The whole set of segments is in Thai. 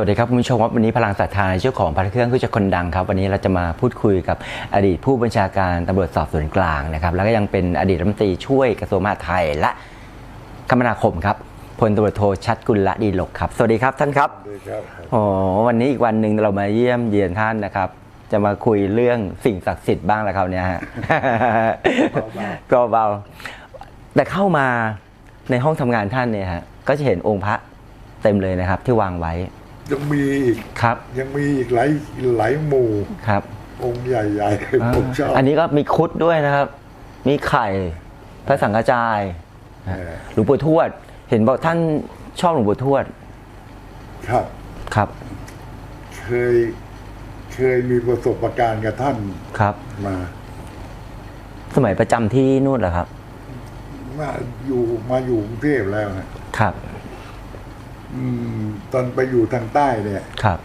วัสดีครับคุณผู้ชมครับวันนี้พลังศรัทธาในชื่อของพระเครื่องคือจะคนดังครับ วันนี้เราจะมาพูดคุยกับอดีตผู้บัญชาการตำรวจสอบสวนกลางนะครับ แล้วก็ยังเป็นอดีตรัฐมนตรีช่วยกระทรวงมหาดไทยและคมนาคมครับพลตำรวจโทชัดกุลละดีหลกครับ สวัสดีครับท่านครับด้วยครับโอ้วันนี้อีกวันหนึ่งเรามาเยี่ยมเยียนท่านนะครับ จะมาคุยเรื่องสิ่งศักดิ์สิทธิ์บ้างแล้วคราวเนี้ยฮะเบาๆแต่เข้ามาในห้องทำงานท่านเนี่ยฮะก็จะเห็นองค์พระเต็มเลยนะครับที่วางไว้ ยังมีอีกครับ ยังมีอีกหลายหลายหมู่ครับ องค์ใหญ่ๆผมชอบอันนี้ก็มีครุดด้วยนะครับ มีไข่พระสังฆจายเออหลวงปู่ทวด เห็นบอกท่านชอบหลวงปู่ทวด ครับครับ เคยเคยมีประสบการณ์กับท่านครับมา สมัยประจำที่นู่นเหรอครับมาอยู่มาอยู่กรุงเทพแล้วนะครับ อืม ตอนไปอยู่ทางใต้เนี่ยครับ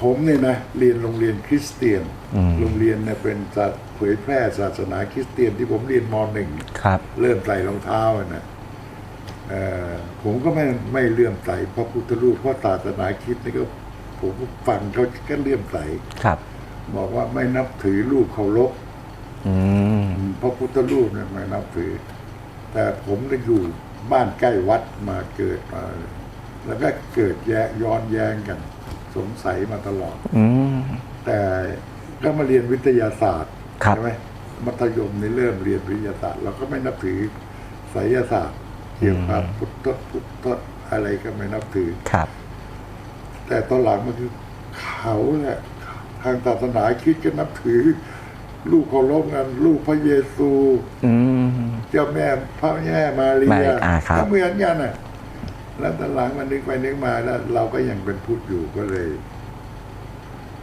ผมเนี่ยนะเรียนโรงเรียนคริสเตียนอืมโรงเรียนเนี่ยเป็นศาสเผยแพร่ศาสนาคริสเตียนที่ผมเรียนมหนึ่งครับเริ่มใส่รองเท้าอะนะเอ่อผมก็ไม่ไม่เลื่อมใสพระพุทธรูปเพราะศาสนาคริดนี่ก็ผมก็ฟังเขาก็เลื่อมใสครับ บอกว่าไม่นับถือรูปเคารพอืมพระพุทธรูปเนี่ยไม่นับถือ แต่ผมได้อยู่บ้านใกล้วัดมาเกิดมา แล้วก็เกิดแยกย้อนแย้งกัน สงสัยมาตลอด อืม แต่ก็มาเรียนวิทยาศาสตร์ครับ ใช่ไหมมัธยมนี่เริ่มเรียนวิทยาศาสตร์เราก็ไม่นับถือไสยศาสตร์เกี่ยวกับพุทธพุทธอะไรก็ไม่นับถือ ครับ แต่ตอนหลังมันคือเขาแหละทางศาสนาคริดก็นับถือ ลูกเคารพกันลูกพระเยซู อืม เจ้าแม่พระแม่มารีไม่ยาอ่าครับ ก็เหมือนกันน่ะ แล้วตอนหลังมันนึกไปนึกมาแล้ว เราก็ยังเป็นพุทธอยู่ก็เลย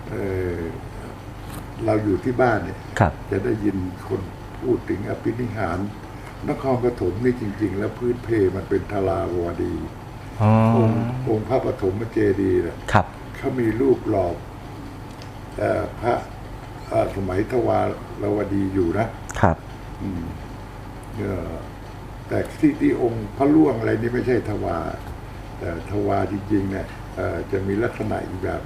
เออเราอยู่ที่บ้านเนี่ยครับ จะได้ยินคนพูดถึงอภินิหาร นครปฐมนี่จริง ๆ แล้วพื้นเพมันเป็นทลาวดีอ๋อองค์องค์พระปฐมเจดีย์น่ะครับเขามีรูปหล่อเอ่อพระเอ่อสมัยทวารวดีอยู่นะครับ อืมเอ่อ แต่ที่ที่องค์พระล่วงอะไรนี่ไม่ใช่ทวารแต่ทวารจริงๆเนี่ยเอ่อจะมีลักษณะอีกแบบ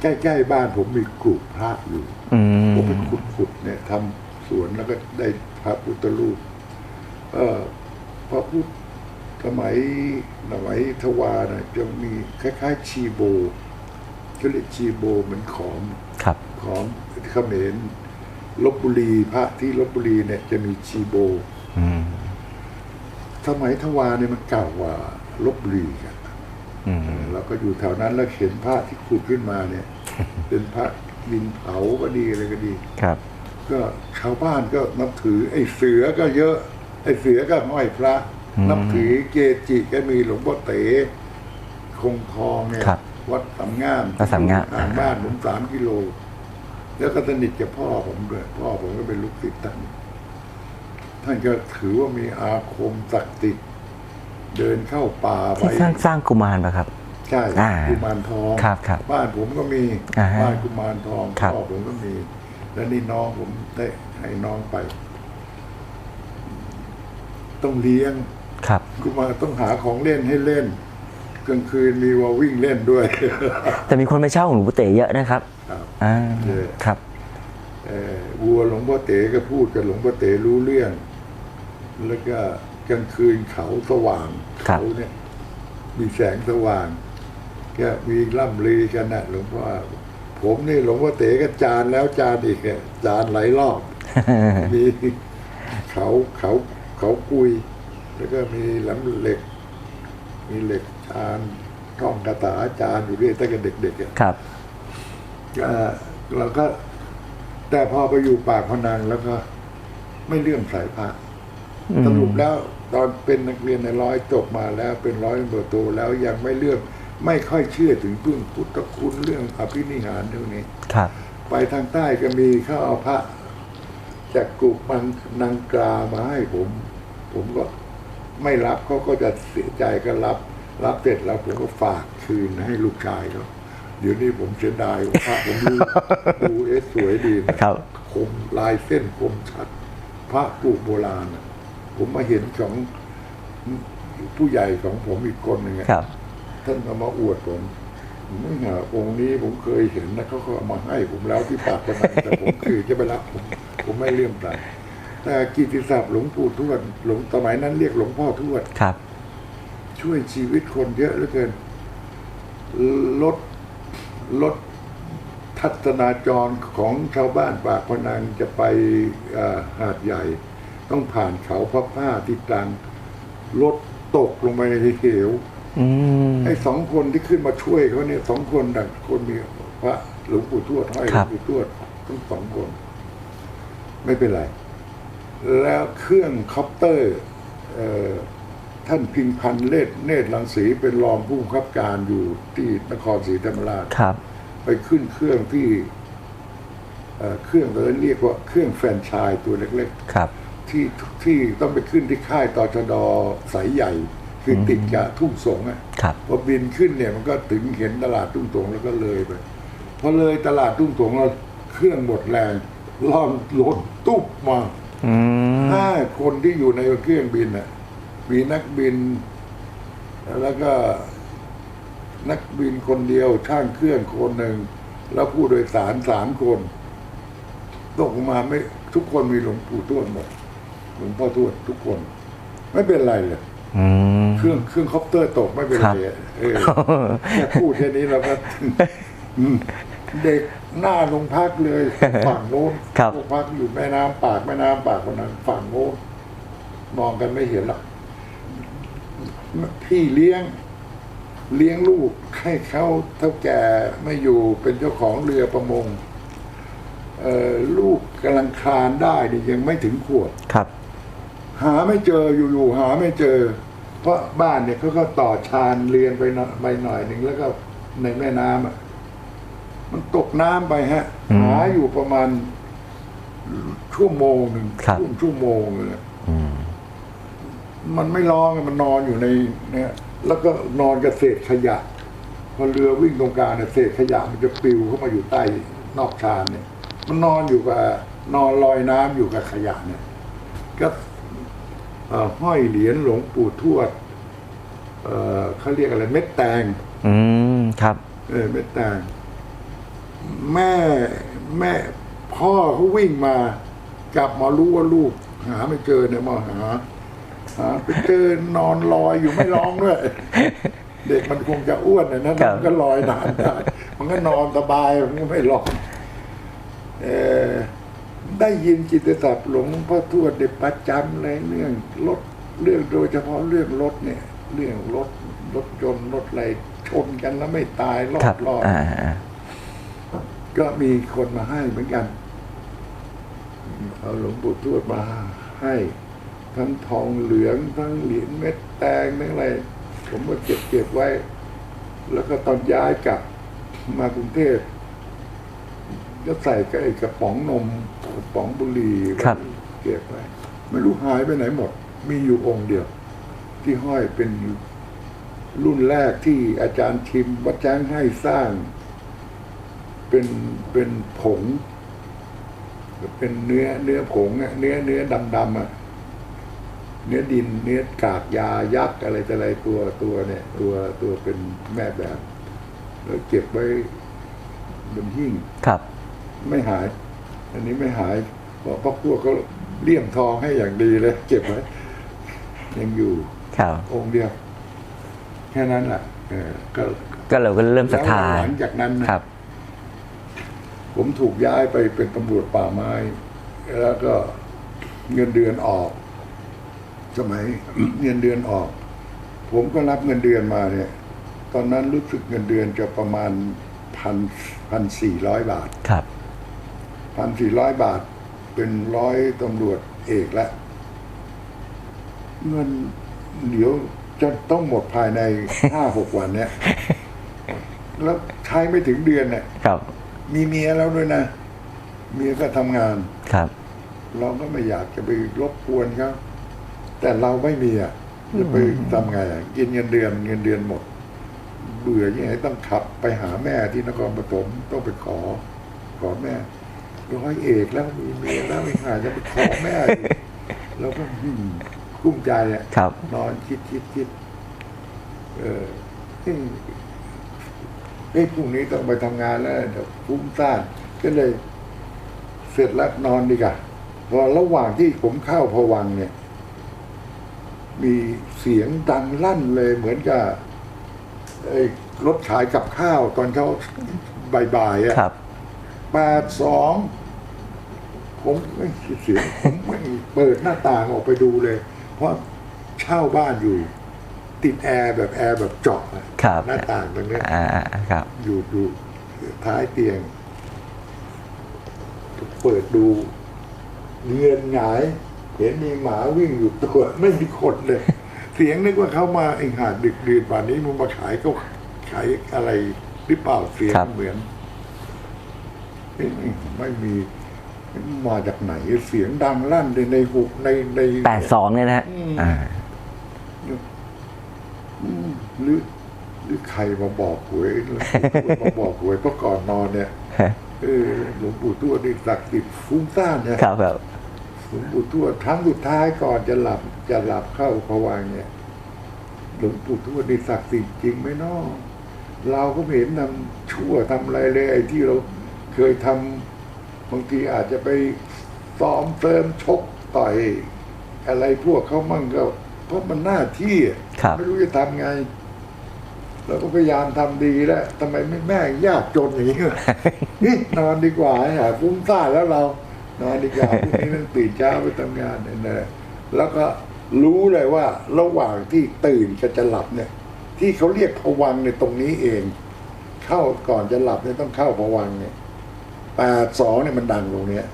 ใกล้ๆบ้านผมมีกรุพระอยู่อืมผมไปขุดๆเนี่ยทำสวนแล้วก็ได้พระพุทธรูปเออพระพุทธสมัยสมัยทวารน่ะจะมีคล้ายๆ ชีโบเขาเรียกชีโบเหมือนขอมครับขอมเขมรลบบุรีพระที่ลบบุรีเนี่ยจะมีชีโบอืม สมัยทวารเนี่ยมันเก่ากว่าลบบุรีกันอืมเราก็อยู่แถวนั้นแล้วเห็นพระที่ขุดขึ้นมาเนี่ย เป็นพระดินเผาก็ดีอะไรก็ดีครับ ก็ชาวบ้านก็นับถือ ไอ้เสือก็เยอะ ไอ้เสือก็ห้อยพระอืมนับถือเกจิก็มีหลวงพ่อเต๋คงทองเนี่ยครับวัดสามงามวัดสามงามทางบ้านผมสามกิโล แล้วก็สนิทกับพ่อผมด้วย พ่อผมก็เป็นลูกศิษย์ท่าน ท่านก็ถือว่ามีอาคมศักดิ์สิทธิ์เดินเข้าป่าไปที่สร้างสร้างกุมารปะครับ ใช่อ่ากุมารทองครับครับบ้านผมก็มีอ่าฮะบ้านกุมารทองครับ พ่อผมก็มี แล้วนี่น้องผมได้ให้น้องไป ต้องเลี้ยง ครับ กุมารต้องหาของเล่นให้เล่น กลางคืนมีว่าวิ่งเล่นด้วย แต่มีคนไปเช่าของหลวงปู่เต๋เยอะนะครับครับอ่าเยอะ ครับ เอ่อวัวหลวงพ่อเต๋ก็พูดกับหลวงพ่อเต๋รู้เรื่อง แล้วก็กลางคืนเขาสว่างครับ เขาเนี่ย มีแสงสว่าง ก็มีล่ำลือกันนะหลวงพ่อผมนี่หลวงพ่อเต๋ก็จานแล้วจานอีกอะจานหลายรอบ มีเขาเขาเขากุย แล้วก็มีแหลมเหล็ก มีเหล็กจานท่องคาถาจานอยู่เรื่อยตั้งแต่เด็กๆอะ ครับ ก็เราก็แต่พอไปอยู่ปากพนังแล้วก็ไม่เลื่อมสายพระอืม สรุปแล้วตอนเป็นนักเรียนในร้อยจบมาแล้วเป็นร้อยตำรวจโทแล้วยังไม่เลื่อมไม่ค่อยเชื่อถึงพึ่งพุทธคุณเรื่องอภินิหารเท่านี้ครับ ไปทางใต้ก็มีเข้าเอาพระจากกลุ่มมังนางกรามาให้ผม ผมก็ไม่รับเขาก็จะเสียใจก็รับ รับเสร็จแล้วผมก็ฝากคืนให้ลูกชายเขาเดี๋ยวนี้ผมเสียดายว่าพระผมดูดูเอสสวยดีนะครับ คมลายเส้นคมชัด พระปลูกโบราณน่ะ ผมมาเห็นของผู้ใหญ่ของผมอีกคนหนึ่งอะครับ ท่านเอามาอวดผมไม่หาองค์นี้ผมเคยเห็นนะเขาก็เอามาให้ผมแล้วที่ปากพนังแต่ผมคือจะไปรับผมผมไม่เลื่อมใสแต่กิตติศัพท์หลวงปู่ทวดหลวงสมัยนั้นเรียกหลวงพ่อทวดครับ ช่วยชีวิตคนเยอะเหลือเกินลดลดทัศนาจรของชาวบ้านปากพนังจะไปเอ่อหาดใหญ่ ต้องผ่านเขาพระผ้าที่ตรังรถตกลงไปในเหวอืมไอ้สองคนที่ขึ้นมาช่วยเขาเนี่ยสองคนดังคนมีพระหลวงปู่ทวดให้หคลรัวบงปู่ทวดทั้งสองคน ไม่เป็นไร แล้วเครื่องคอปเตอร์เอ่อท่านพิงพันธ์เลศเนตรลังสีเป็นรองผู้บังคับการอยู่ที่นครศรีธรรมราชครับ ไปขึ้นเครื่องที่เอ่อเครื่องเราเรียกว่าเครื่องแฟรนไชส์ตัวเล็ก ๆ ครับ ที่ที่ต้องไปขึ้นที่ค่ายตชดสายใหญ่ คือติดกับทุ่งสงอะครับพอบินขึ้นเนี่ยมันก็ถึงเห็นตลาดทุ่งสงแล้วก็เลยไปพอเลยตลาดทุ่งสงเราเครื่องหมดแรงล่อนรถตุ๊บมาอืมห้าคนที่อยู่ในเครื่องบินอะมีนักบิน แล้วก็นักบินคนเดียวช่างเครื่องคนหนึ่งแล้วผู้โดยสารสามคน ตกมาไม่ทุกคนมีหลวงปู่ทวดหมดห ลวงพ่อทวดทุกคน ไม่เป็นไรเลยอืมเครื่องเครื่องคอปเตอร์ตกไม่เป็นไรอะเออแค่พูดแค่นี้เราก็อืมเด็กหน้าลงพักเลยฝั่งโน้นครับโรงพักอยู่แม่น้ำปากแม่น้ำปากคนนั้นฝั่งโน้นมองกันไม่เห็นหรอกพี่เลี้ยง เลี้ยงลูกให้เขาเท่าแก่ไม่อยู่เป็นเจ้าของเรือประมงเอ่อลูกกำลังคลานได้นี่ยังไม่ถึงขวบครับ หาไม่เจออยู่ๆหาไม่เจอ เพราะบ้านเนี่ยเขาก็ต่อชานเรียนไปหน่อยไปหน่อยหนึ่งแล้วก็ในแม่น้ำอะมันตกน้ำไปฮะ อืมหาอยู่ประมาณชั่วโมงหนึ่งครับชั่วชั่วโมงเลย อืม มันไม่ร้องอะมันนอนอยู่ในเนี่ยแล้วก็นอนกับเศษขยะ พอเรือวิ่งตรงกลางเนี่ยเศษขยะมันจะปลิวเข้ามาอยู่ใต้นอกชานเนี่ย มันนอนอยู่กับนอนลอยน้ำอยู่กับขยะเนี่ย ก็เอ่อ ห้อยเหรียญหลวงปู่ทวดเอ่อเขาเรียกอะไรเม็ดแตง อืมครับ เออเม็ดแตง แม่แม่พ่อเขาวิ่งมากลับมารู้ว่าลูก หาไม่เจอเนี่ยมาหาหาไปเจอนอนลอยอยู่ไม่ร้องด้วยเด็กมันคงจะอ้วนนะนะครับมันก็ลอยนานได้มันก็นอนสบายมันก็ไม่ร้องเออ ได้ยินจิตรศัพท์หลวงพ่อทวดเด็ประจำเลยเรื่องรถเรื่องโดยเฉพาะเรื่องรถเนี่ย เรื่องรถรถยนต์รถอะไรชนกันแล้วไม่ตายรอครัดบรอดอ่าอ่าก็มีคนมาให้เหมือนกันเอาหลวงปู่ทวดมาให้ ทั้งทองเหลืองทั้งเหรียญเม็ดแตงทั้งอะไรผมก็เก็บเก็บไว้ แล้วก็ตอนย้ายกลับมากรุงเทพ ก็ใส่กับไอ้กระป๋องนมกระป๋องบุหรี่ไว้ครับ เก็บไว้ไม่รู้หายไปไหนหมด มีอยู่องค์เดียว ที่ห้อยเป็นรุ่นแรกที่อาจารย์ทิมวัดแจ้งให้สร้าง เป็นเป็นผง เป็นเนื้อเนื้อผงอะเนื้อเนื้อดำดำๆอะเนื้อดินเนื้อกากยายักษ์อะไรแต่อะไรตัวตัวเนี่ย ตัวตัวเป็นแม่แบบ แล้วเก็บไว้บนหิ้งครับ ไม่หาย อันนี้ไม่หายเพราะพวกพวกเขาเลี่ยมทองให้อย่างดีเลย เก็บไว้ ยังอยู่ครับองค์เดียว แค่นั้นแหละเออก็ก็เราก็เริ่มศรัทธาแล้วหลังจากนั้นนะครับ ผมถูกย้ายไปเป็นตำรวจป่าไม้ แล้วก็เงินเดือนออก สมัยเงินเดือนออก ผมก็รับเงินเดือนมาเนี่ย ตอนนั้นรู้สึกเงินเดือนจะประมาณพันพันสี่ร้อยบาทครับ พันสี่ร้อยบาทเป็นร้อยตำรวจเอกแล้วเงินเดี๋ยวจะต้องหมดภายในห้าหกวันเนี้ยแล้วใช้ไม่ถึงเดือนเนี่ยครับ มีเมียแล้วด้วยนะ เมียก็ทำงานครับ เราก็ไม่อยากจะไปรบกวนเขาแต่เราไม่มีอะจะไปทำไงอะกินเงินเดือนเงินเดือนหมด เบื่อยังไงต้องขับไปหาแม่ที่นครปฐมต้องไปขอ ขอแม่ ร้อยเอกแล้วมีเมียแล้วไม่หาจะไปขอแม่อีกแล้วก็อืมกุ้มใจอะครับนอนคิดคิดคิดเออเอ๊ะเฮ้ยพรุ่งนี้ต้องไปทำงานแล้วเดี๋ยวฟุ้งซ่านก็เลย เสร็จแล้วนอนดีกว่าพอระหว่างที่ผมเข้าพวังค์เนี่ย มีเสียงดังลั่นเลยเหมือนกับไอ้รถขายกับข้าวตอนเขาบ่ายๆอะครับแปดสอง ผมไม่เสียงผมไม่เปิดหน้าต่างออกไปดูเลย เพราะเช่าบ้านอยู่ ติดแอร์แบบแอร์แบบเจาะอะครับ หน้าต่างตรงเนี้ยอ่าครับอยู่อยู่ท้ายเตียง เปิดดูเงียนหงาย เห็นมีหมาวิ่งอยู่ตัวไม่มีคนเลย เสียงนึกว่าเขามาไอ้หาดดึกดื่นป่านนี้มึงมาขายก็ขายอะไรหรือเปล่าเสียงครับ เหมือนเอ๊ะไม่มี มาจากไหนเสียงดังลั่นในในหุบในในแปดสองเนี่ยนะฮะอืมอ่าอืมหรือหรือใครมาบอกหวยหรือมาบอกหวยเพราะก่อนนอนเนี่ยเออหลวงปู่ทวดนี่ศักดิ์สิทธิ์ฟุ้งซ่านเนี่ยครับแบบหลวงปู่ทวดครั้งสุดท้ายก่อนจะหลับจะหลับเข้าพวังค์เนี่ยหลวงปู่ทวดนี่ศักดิ์สิทธิ์จริงไหมเนาะเราก็ไม่เห็นทำชั่วทำอะไรเลยไอ้ที่เราเคยทำ บางทีอาจจะไปซ้อมเติมชกต่อยอะไรพวกเขามั่งก็ เพราะมันหน้าที่อะครับไม่รู้จะทำไงเราก็พยายามทำดีแล้วทำไมไม่แม่งยากจนอย่างนี้วะนี่นอนดีกว่าหาฟุ้งซ่านแล้วเรา นอนดีกว่าพรุ่งนี้ต้องตื่นเช้าไปทำงานเนี่ยนะแล้วก็รู้เลยว่าระหว่างที่ตื่นกับจะหลับเนี่ย ที่เขาเรียกผวังค์ในยตรงนี้เอง เข้าก่อนจะหลับเนี่ยต้องเข้าผวังค์เนี่ย แปดสองเนี่ยมันดังตรงเนี้ย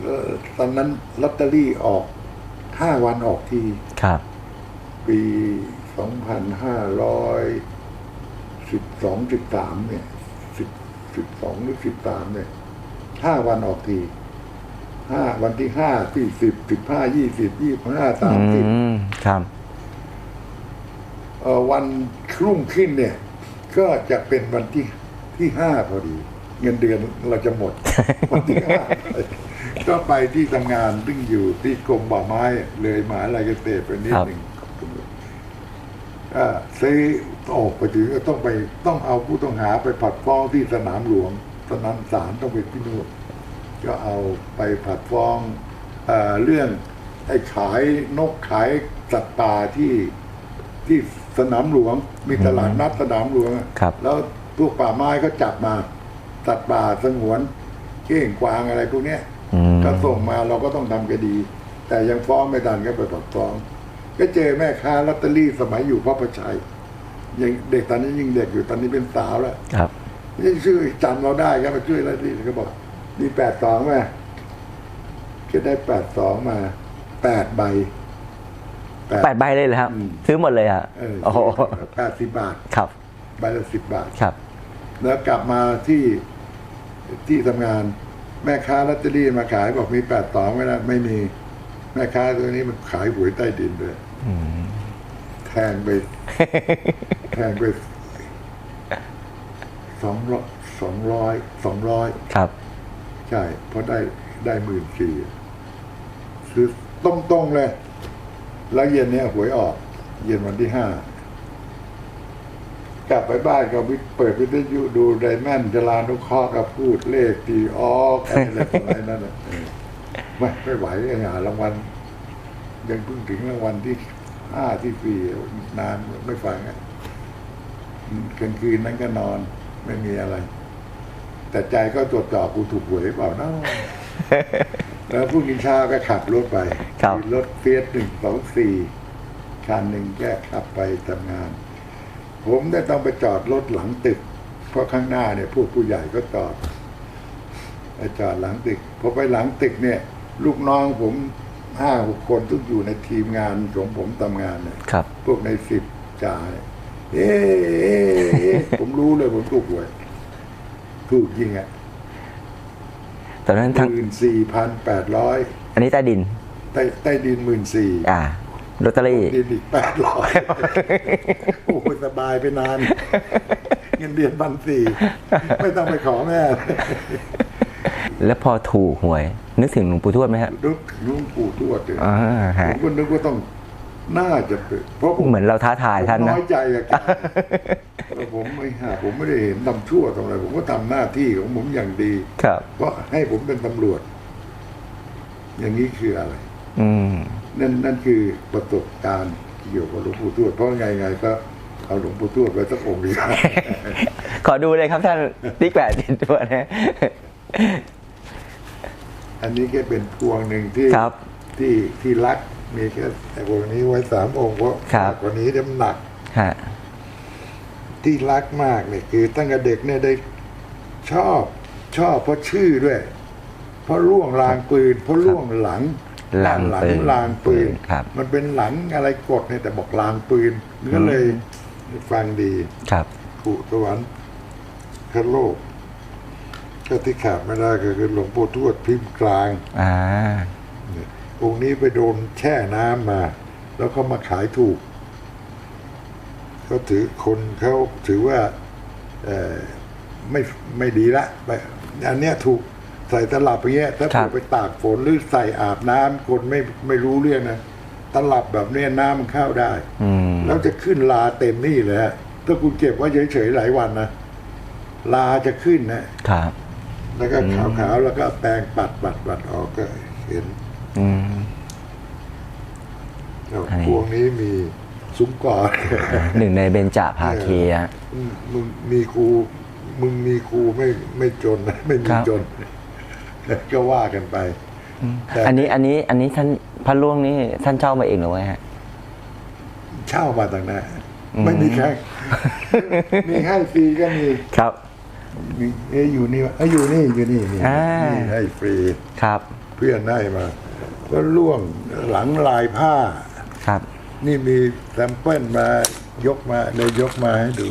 แล้วตอนนั้นลอตเตอรี่ออกห้าวันออกที ครับ ปีสองพันห้าร้อยสิบสองสิบสามเนี่ยสิบสิบสองหรือสิบสามเนี่ยห้าวันออกทีห้าวันที่ห้าที่สิบสิบห้ายี่สิบยี่ห้าสามสิบอืมครับเอ่อวันครุ่งขึ้นเนี่ย ก็จะเป็นวันที่ที่ห้าพอดี เงินเดือนเราจะหมดวันที่ห้าก็ไปที่ทำงานซึ่งอยู่ที่กรมป่าไม้เลยมหาลัยเกษตรไปนิดหนึ่งอ่าซื้อออกไปถึงก็ต้องไปต้องเอาผู้ต้องหาไปผัดฟ้องที่สนามหลวงสนามศาลต้องไปที่นู่นก็เอาไปผัดฟ้องเออเรื่องไอ้ขายนกขายสัตว์ป่าที่ที่สนามหลวง มีตลาดนัดสนามหลวงอะครับแล้วพวกป่าไม้เขาจับมา สัตว์ป่าสงวนเก้งกวางอะไรพวกเนี้ยอืมก็ส่งมาเราก็ต้องทำคดี แต่ยังฟ้องไม่ทันก็ไปผัดฟ้อง ก็เจอแม่ค้าลอตเตอรี่สมัยอยู่พระประชัยยังเด็กตอนนี้ยิ่งเด็กอยู่ตอนนี้เป็นสาวแล้วครับยังชื่อจำเราได้ก็มาช่วยแล้วที่ก็บอกมีแปดสองมาก็ได้แปดสองมาแปดใบแปดใบเลยเหรอครับอืมซื้อหมดเลยอะเออโอ้โหแปดสิบบาทครับใบละสิบบาทครับ แล้วกลับมาที่ ที่ทำงาน แม่ค้าลอตเตอรี่มาขายบอกมีแปดสองไหมนะไม่มีแม่ค้าตัวนี้มันขายหวยใต้ดินเลยอืมแทงไปแทงไปสองร้อยสองร้อยสองร้อยครับ ใช่เพราะได้ได้หมื่นสี่คือตรงตรงๆเลย แล้วเย็นเนี้ยหวยออก เย็นวันที่ห้า กลับไปบ้านก็วิเปิดวิทยุดูไดแมนจรานุเคราะห์กับพูดเลขตีออกอะไรต่ออะไรนั่นน่ะเออไม่ไม่ไหวไอ้หารางวัลยังเพิ่งถึงรางวัลที่ห้าที่สี่นานไม่ฟังอะอืมกลางคืนนั้นก็นอนไม่มีอะไร แต่ใจก็ตรวจสอบกูถูกหวยเปล่าเนาะแล้วพรุ่งนี้เช้าก็ขับรถไปครับมีรถเฟียสหนึ่งสองสี่คันหนึ่งแยกขับไปทำงาน ผมได้ต้องไปจอดรถหลังตึก เพราะข้างหน้าเนี่ยพวกผู้ใหญ่ก็จอดไปจอดหลังตึกพอไปหลังตึกเนี่ย ลูกน้องผมห้าหกคนทุกอยู่ในทีมงานของผมทำงานเนี่ยครับ พวกในสิบจ่าเนี่ยเอ๊ะเอ๊ะเอ๊ะผมรู้เลยผมถูกหวยถูกยิงอะตอนนั้นทั้งหมื่นสี่พันแปดร้อยอันนี้ใต้ดิน ใต้ใต้ดินหมื่นสี่อ่า ลอตเตอรี่ดินอีกแปดร้อยโอ้ยสบายไปนาน เงินเดือนพันสี่ไม่ต้องไปขอแม่ แล้วพอถูกหวย นึกถึงหลวงปู่ทวดไหมฮะนึกถึงหลุงปู่ทวดเลยอ่าผฮะมก็นึกว่าต้องน่าจะเป็นเพราะผมเหมือนเราท้าทายท่านผมนะน้อยใจกับแกแล้วผมไม่หาผมไม่ได้เห็นทำชั่วทำอะไรผมก็ทำหน้าที่ของผมอย่างดี ครับ เพราะให้ผมเป็นตำรวจ อย่างนี้คืออะไรอืม นั่นนั่นคือประสบการณ์เกี่ยวกับหลวงปู่ทวดเพราะไงไงก็เอาหลวงปู่ทวดไว้สักองค์ดีกว่าขอดูเลยครับท่านติ๊กแปดติดตัวนะอันนี้แค่เป็นพวงหนึ่งที่ครับที่ที่รักมีแค่ไอ้พวกนี้ไว้สามองค์เพราะครับมากกว่านี้น้ำหนักฮะที่รักมากเนี่ยคือ ตั้งแต่เด็กเนี่ยได้ชอบชอบเพราะชื่อด้วย เพราะล่วงลางปืนเพราะล่วงหลัง ลางหลัปืนลางปืนครับมันเป็นหลังอะไรกดเนี่ยแต่บอกลางปืนก็เลยฟังดีครับกุสวรรค์คโลกก็ที่ขาดไม่ได้ก็คือหลวงปู่ทวดพิมพ์กลางอ่าเนี่ยองค์นี้ไปโดนแช่น้ำมา แล้วเขามาขายถูกเขาถือคนเขาถือว่าเอ่อไม่ไม่ดีละไปอันเนี้ยถูก ใส่ตลับอย่างเงี้ยถ้าครัถูบกไปตากฝนหรือใส่อาบน้ำคนไม่ไม่รู้เรื่องนะตลับแบบเนี้ยน้ำมันเข้าได้ อืม แล้วจะขึ้นลาเต็มนี่เลยฮะถ้าคุณเก็บไว้เฉยๆหลายวันนะลาจะขึ้นนะ ครับ แล้วก็ขาวๆแล้วก็แปรงปัดปัดปัดออกก็เห็นอืม แล้วอันนี้ พวงนี้มีซุ้มก่อน หนึ่งในเบญจภาคีอะมึงมีครูมึงมีครูไม่ไม่จนนะไม่มีครับ จน ก็ว่ากันไป แต่ อันนี้อันนี้อันนี้ท่านพระล่วงนี่ท่านเช่ามาเองหรือไงฮะ เช่ามาต่างหน้าอืม ไม่มีใครมีให้ฟรีก็มีครับ มีเอะอยู่นี่วะเอ้ยอยู่นี่อยู่นี่นี่อ่านี่ นี่ให้ฟรี ครับเพื่อนให้มาก็ล่วงหลังลายผ้า ครับ นี่มีแซมเปิลมายกมาเลยยกมาให้ดู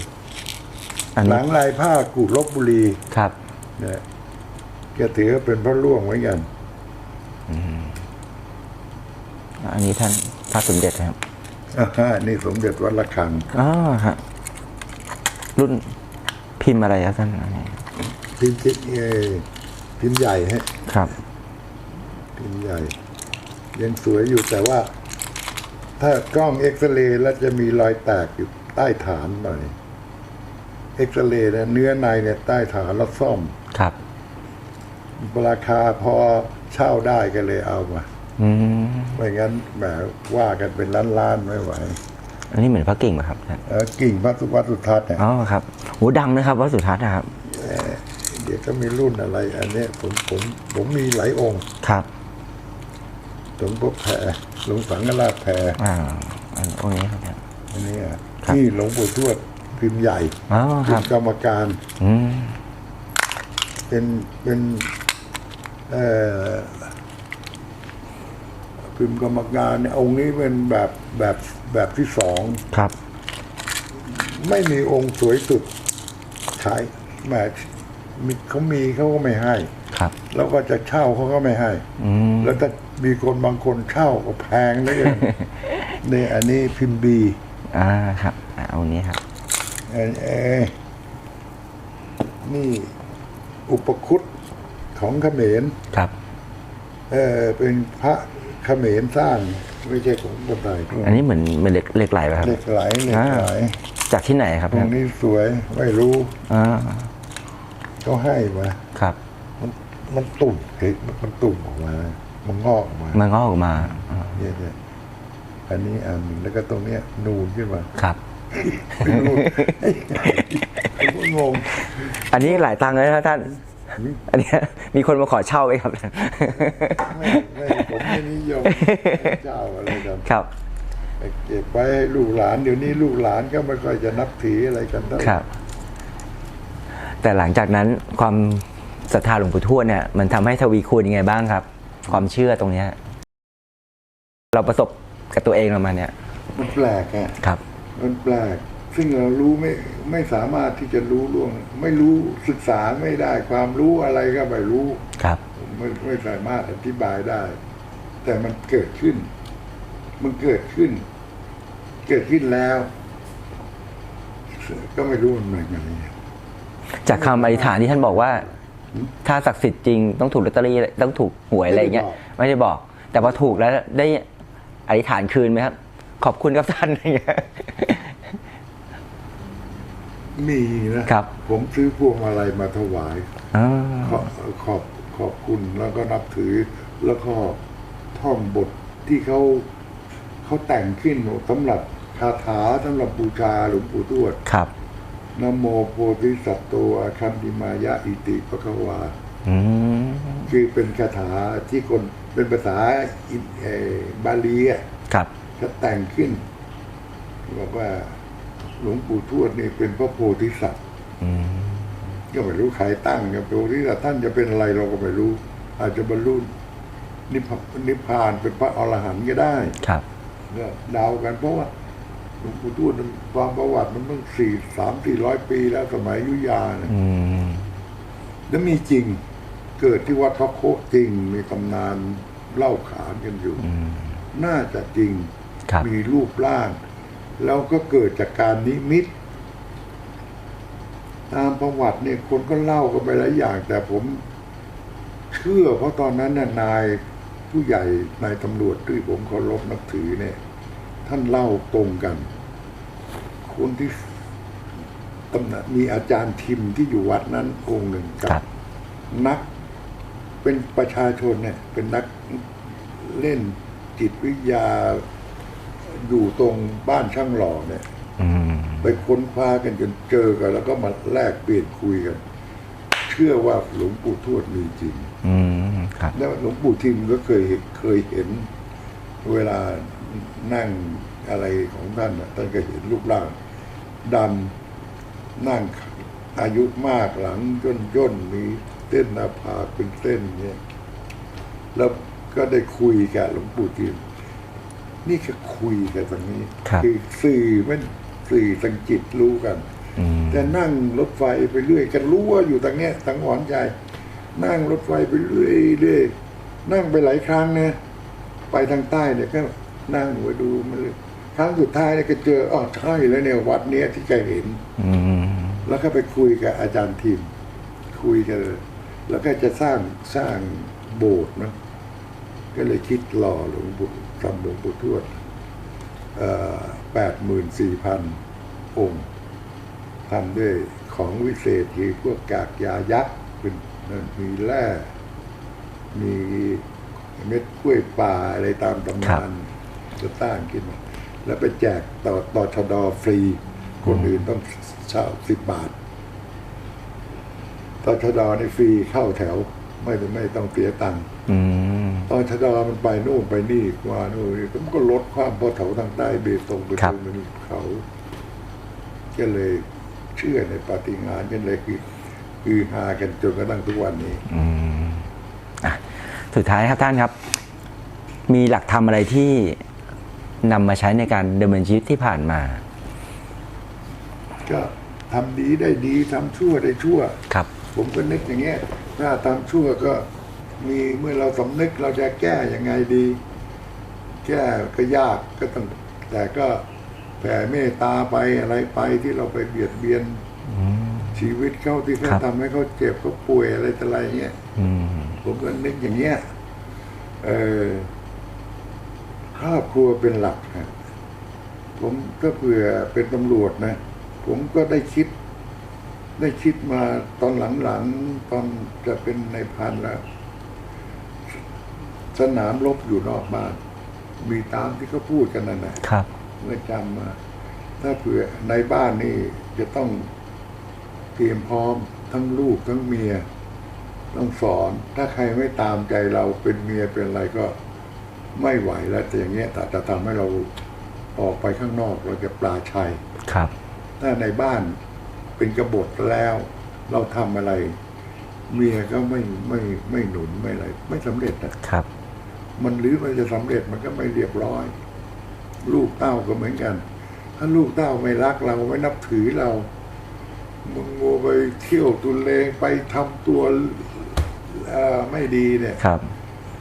อันหนี้ลังลายผ้ากูลบบุรีครับเนี่ยแกถือว่าเป็นพระล่วงเหมือนกันอันนี้ท่านพระสมเด็จครับอ่าฮะนี่สมเด็จวัดระฆังอ๋อฮะรุ่นพิมพ์อะไรครับท่านอันนี้พิมพ์จิเออพิมพ์ใหญ่ฮะครับ พิมพ์ใหญ่ ยังสวยอยู่แต่ว่า ถ้ากล้องเอ็กซเรย์แล้วจะมีรอยแตกอยู่ใต้ฐานหน่อยเอ็กซเรย์เนี่ยเนื้อในเนี่ยใต้ฐานแล้วซ่อมครับ ราคาพอเช่าได้ก็เลยเอามาอืมไม่งั้นแหมว่ากันเป็นล้านล้านๆไม่ไหว อันนี้เหมือนพระกิ่งไหมครับท่านเออกิ่งพระสุวัตสุทัศน์เนี่ยอ๋อครับโหดังนะครับวัดสุทัศน์นะครับเดี๋ยวก็มีรุ่นอะไร อันเนี้ยผมผมผมมีหลายองค์ครับหลวงพ่อแพรหลวงสังฆราชแพรอ่าอันองค์นี้ครับท่านอันนี้อะครับที่หลวงปู่ทวดพิมพ์ใหญ่อ๋อคพิรัมบพ์กรรมการอืมเป็นเป็นเอ่อ พิมพ์กรรมการเนี่ยองค์นี้เป็นแบบแบบแบบที่สองครับ ไม่มีองค์สวยสุดขายแหมมีเขามีเขาก็ไม่ให้ครับ แล้วก็จะเช่าเขาก็ไม่ให้อืมแล้วถ้ามีคนบางคนเช่าก็แพงเหลยนี่อันนี้พิมพ์บีอ่าครับอ่าองค์นี้ครับเอ่อเอ่อนี่อุปคุต ของเขมรครับ เออเป็นพระเขมรสร้างไม่ใช่ของคนไทยอันนี้เหมือนเหมือนเหล็กเหล็กไหลป่ะครับ เหล็กไหลเหล็กไหลอ่าจากที่ไหนครับตรท่างนนี้สวยไม่รู้อ่าเขาให้มาครับ มันมันตุ่มเฮ้ยมันมันตุ่มออกมา มันงอกออกมา มันงอกออกมาอ่าเนี่ยเนี่ยอันนี้อันหนึ่งแล้วก็ตรงเนี้ยนูนขึ้นมาครับนูนผมก็งงอันนี้หลายตังค์เลยนะท่าน อันเนี้ยมีคนมาขอเช่าไหมครับไม่ไม่ผมไม่นิยมเจ้าอะไรกันครับไปเก็บไว้ให้ลูกหลานเดี๋ยวนี้ลูกหลานก็ไม่ค่อยจะนับถืออะไรกันเท่าไหร่ครับ แต่หลังจากนั้นความศรัทธาหลวงปู่ทวดเนี่ยมันทำให้ทวีคูณยังไงบ้างครับ ความเชื่อตรงเนี้ยเราประสบกับตัวเองเรามาเนี่ย มันแปลกอะครับ มันแปลก ซึ่งเรารู้ไม่ไม่สามารถที่จะรู้ล่วง ไม่รู้ศึกษาไม่ได้ ความรู้อะไรก็ไม่รู้ครับไม่ไม่สามารถอธิบายได้ แต่มันเกิดขึ้น มันเกิดขึ้น เกิดขึ้นแล้ว ก็ไม่รู้มันมาอย่างไรจากคำอธิษฐานที่ท่านบอกว่า ถ้าศักดิ์สิทธิ์จริงต้องถูกลอตเตอรี่ต้องถูกหวยอะไรอย่างเงี้ย ไม่ได้บอก แต่พอถูกแล้วได้อธิษฐานคืนไหมครับ ขอบคุณครับท่านอะไรเงี้ย มีนะครับ ผมซื้อพวงมาลัยมาถวายอ่าขอบขอบขอบคุณแล้วก็นับถือแล้วก็ท่องบทที่เขาเขาแต่งขึ้นสำหรับคาถาสำหรับบูชาหลวงปู่ทวดครับนะโมโพธิสัตว์โตอาคันติมายะอิติปะคะวาอืมคือเป็นคาถาที่คนเป็นภาษาอินเอ่อบาลีอะครับเขาแต่งขึ้นบอกว่า หลวงปู่ทวดนี่เป็นพระโพธิสัตว์อืมก็ไม่รู้ใครตั้งครับโพธิสัตว์ท่านจะเป็นอะไรเราก็ไม่รู้ อาจจะบรรลุนิพพนิพพานเป็นพระอรหันต์ก็ได้ ครับก็เดากันเพราะว่าหลวงปู่ทวดมันความประวัติมันเพิ่งสี่สามสี่ร้อยปีแล้วสมัยอยุธยาเนี่ยอืมแล้วมีจริงเกิดที่วัดพระโคจริงมีตำนานเล่าขานกันอยู่อืมน่าจะจริงครับมีรูปร่าง แล้วก็เกิดจากการนิมิต ตามประวัติเนี่ยคนก็เล่ากันไปหลายอย่าง แต่ผมเชื่อเพราะตอนนั้นน่ะนายผู้ใหญ่นายตำรวจที่ผมเคารพนับถือเนี่ย ท่านเล่าตรงกัน คนที่ตำหนักมีอาจารย์ทิมที่อยู่วัดนั้นองค์หนึ่งกัครับนักเป็นประชาชนเนี่ย เป็นนักเล่นจิตวิทยา อยู่ตรงบ้านช่างหล่อเนี่ยอืมไปค้นคว้ากันจนเจอกัน แล้วก็มาแลกเปลี่ยนคุยกัน เชื่อว่าหลวงปู่ทวดมีจริงอืมครับแล้วหลวงปู่ทิมก็เคยเห็นเคยเห็น เวลานั่งอะไรของท่านน่ะท่านก็เห็นรูปร่างดำนั่งอายุมากหลังย่นย่นๆมีเส้นหน้าผากเป็นเส้นเนี่ย แล้วก็ได้คุยกับหลวงปู่ทิม นี่คือคุยกันตรงนี้ครับอสื่อมันสื่อทางจิตรู้กัน อืม แต่นั่งรถไฟไปเรื่อยกันรู้ว่าอยู่ทางเนี้ยทางหอนใจ นั่งรถไฟไปเรื่อยเรื่อยนั่งไปหลายครั้งเนี่ยไปทางใต้เนี่ยก็นั่งไปดูมันเลยครั้งสุดท้ายเนี่ยก็เจออ๋อใช่แล้วเนี่ยวัดเนี้ยที่แกเห็น อืม แล้วก็ไปคุยกับอาจารย์ทีม คุยกันเลยแล้วก็จะสร้างสร้างโบสถ์เนอะก็เลยคิดหล่อหลวงปู่ ทำหลวงปู่ทวดแปดหมื่นสี่พันองค์ทำด้วยของวิเศษคือพวกกากยายักษ์เป็นมีแร่ มีเม็ดกล้วยป่าอะไรตามตำนานจะสร้างขึ้นมาแล้วไปแจกต่อต่อชดอฟรี คนอื่นต้องเช่าสิบบาทต่อชดอในฟรีเข้าแถว ไม่ไม่ต้องเสียตังค์ อืมตอนชดอมันไปนู่นไปนี่กว่านู่นนี่มันก็ลดความพอแถวทางใต้เบตงไปครับตรงนี้เขาก็เลยเชื่อในปาฏิหาริย์กันเลยคือคือฮากันจนกระทั่งทุกวันนี้อืมอะสุดท้ายครับท่านครับ มีหลักธรรมอะไรที่นำมาใช้ในการดำเนินชีวิตที่ผ่านมา ก็ทำดีได้ดีทำชั่วได้ชั่ว ครับ ผมก็นึกอย่างเงี้ยถ้าทำชั่วก็ มีเมื่อเราสำนึกเราจะแก้ยังไงดี แก้ก็ยากก็ต้องแต่ก็แผ่เมตตาไปอะไรไปที่เราไปเบียดเบียนอืมชีวิตเขาที่เขาครับทำให้เขาเจ็บเขาป่วยอะไรต่ออะไรเงี้ยอืมผมก็นึกอย่างเงี้ยเออครอบครัวเป็นหลักฮะผมก็เผื่อเป็นตำรวจนะ ผมก็ได้คิด ได้คิดมาตอนหลังๆ ตอนจะเป็นในายพันแล้ว สนามรบอยู่นอกบ้านมีตามที่เขาพูดกันนั่นแหละครับเมื่อจำมา ถ้าเผื่อในบ้านนี่จะต้องเตรียมพร้อมทั้งลูกทั้งเมีย ต้องสอน ถ้าใครไม่ตามใจเราเป็นเมียเป็นอะไรก็ไม่ไหวแล้วแต่อย่างเงี้ยแต่จะทำให้เราออกไปข้างนอกเราจะปลาชัยครับ ถ้าในบ้านเป็นกบฏแล้ว เราทำอะไร เมียก็ไม่ไม่ไม่หนุนไม่อะไร ไม่สำเร็จนะครับ มันหรือมันจะสำเร็จมันก็ไม่เรียบร้อย ลูกเต้าก็เหมือนกัน ถ้าลูกเต้าไม่รักเราไม่นับถือเรามึงโมวไปเที่ยวตุนเลงไปทำตัวเอ่อไม่ดีเนี่ยครับ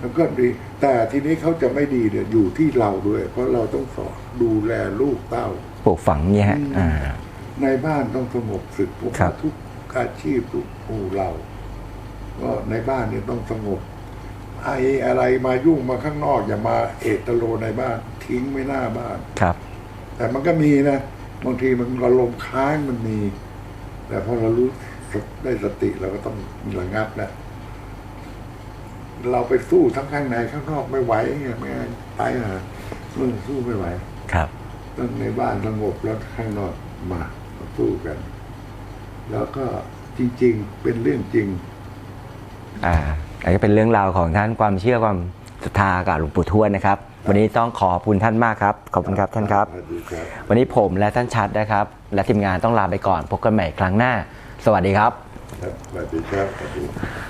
มันก็ดี แต่ทีนี้เขาจะไม่ดีเนี่ยอยู่ที่เราด้วย เพราะเราต้องสอนดูแลลูกเต้าปลูกฝังเนี่ยฮะอ่าในบ้านต้องสงบศึกผมครับว่าทุกอาชีพทุกหมู่เรา ก็ในบ้านเนี่ยต้องสงบ ไออะไรมายุ่งมาข้างนอกอย่ามาเอตโลในบ้านทีทิ้งไว้หน้าบ้าน ครับ แต่มันก็มีนะบางทีมันอารมณ์ค้างมันมี แต่พอเรารู้สติได้สติเราก็ต้องระงับแล้วเราไปสู้ทั้งข้างในข้างนอกไม่ไหวไงไม่งั้นตายห่าสู้สู้ไม่ไหว ครับต้องในบ้านสงบแล้วข้างนอกมาสู้กัน แล้วก็จริง ๆ เป็นเรื่องจริง อ่า อันนี้เป็นเรื่องราวของท่านความเชื่อความศรัทธากับหลวงปู่ทวดนะครับ วันนี้ต้องขอบคุณท่านมากครับ ขอบคุณครับท่านครับ วันนี้ผมและท่านชัดนะครับ และทีมงานต้องลาไปก่อนพบกันใหม่ครั้งหน้า สวัสดีครับ ครับสวัสดีครับ